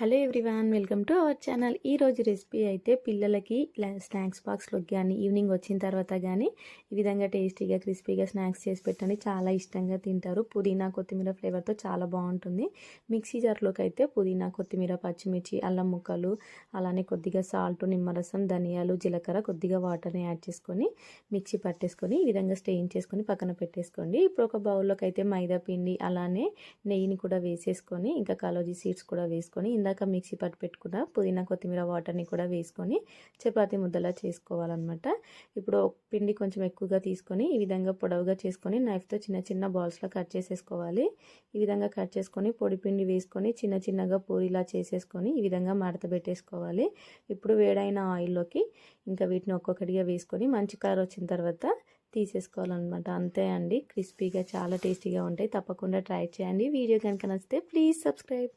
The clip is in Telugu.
Hello everyone welcome to our channel. ఈ రోజు రెసిపీ అయితే పిల్లలకి స్నాక్స్ బాక్స్లోకి కానీ ఈవినింగ్ వచ్చిన తర్వాత కానీ ఈ విధంగా టేస్టీగా క్రిస్పీగా స్నాక్స్ చేసి పెట్టండి. చాలా ఇష్టంగా తింటారు. పుదీనా కొత్తిమీర ఫ్లేవర్తో చాలా బాగుంటుంది. మిక్సీ జార్లోకి అయితే పుదీనా కొత్తిమీర పచ్చిమిర్చి అల్లం ముక్కలు అలానే కొద్దిగా సాల్ట్ నిమ్మరసం ధనియాలు జీలకర్ర కొద్దిగా వాటర్ని యాడ్ చేసుకొని మిక్సీ పట్టేసుకొని ఈ విధంగా స్టెయిన్ చేసుకొని పక్కన పెట్టేసుకోండి. ఇప్పుడు ఒక బౌల్లోకి అయితే మైదా పిండి అలానే నెయ్యిని కూడా వేసేసుకొని ఇంకా కాలోజీ సీడ్స్ కూడా వేసుకొని ఇందాక మిక్సీ పట్టు పెట్టుకున్న పుదీనా కొత్తిమీర వాటర్ని కూడా వేసుకొని చపాతి ముద్దలా చేసుకోవాలన్నమాట. ఇప్పుడు పిండి కొంచెం ఎక్కువగా తీసుకొని ఈ విధంగా పొడవుగా చేసుకొని నైఫ్తో చిన్న చిన్న బాల్స్లో కట్ చేసేసుకోవాలి. ఈ విధంగా కట్ చేసుకొని పొడి పిండి వేసుకొని చిన్న చిన్నగా పూరిలా చేసేసుకొని ఈ విధంగా మడత పెట్టేసుకోవాలి. ఇప్పుడు వేడైన ఆయిల్లోకి ఇంకా వీటిని ఒక్కొక్కటిగా వేసుకొని మంచి కలర్ వచ్చిన తర్వాత తీసేసుకోవాలన్నమాట. అంతే అండి. క్రిస్పీగా చాలా టేస్టీగా ఉంటాయి. తప్పకుండా ట్రై చేయండి. వీడియో కనుక నచ్చితే ప్లీజ్ సబ్స్క్రైబ్.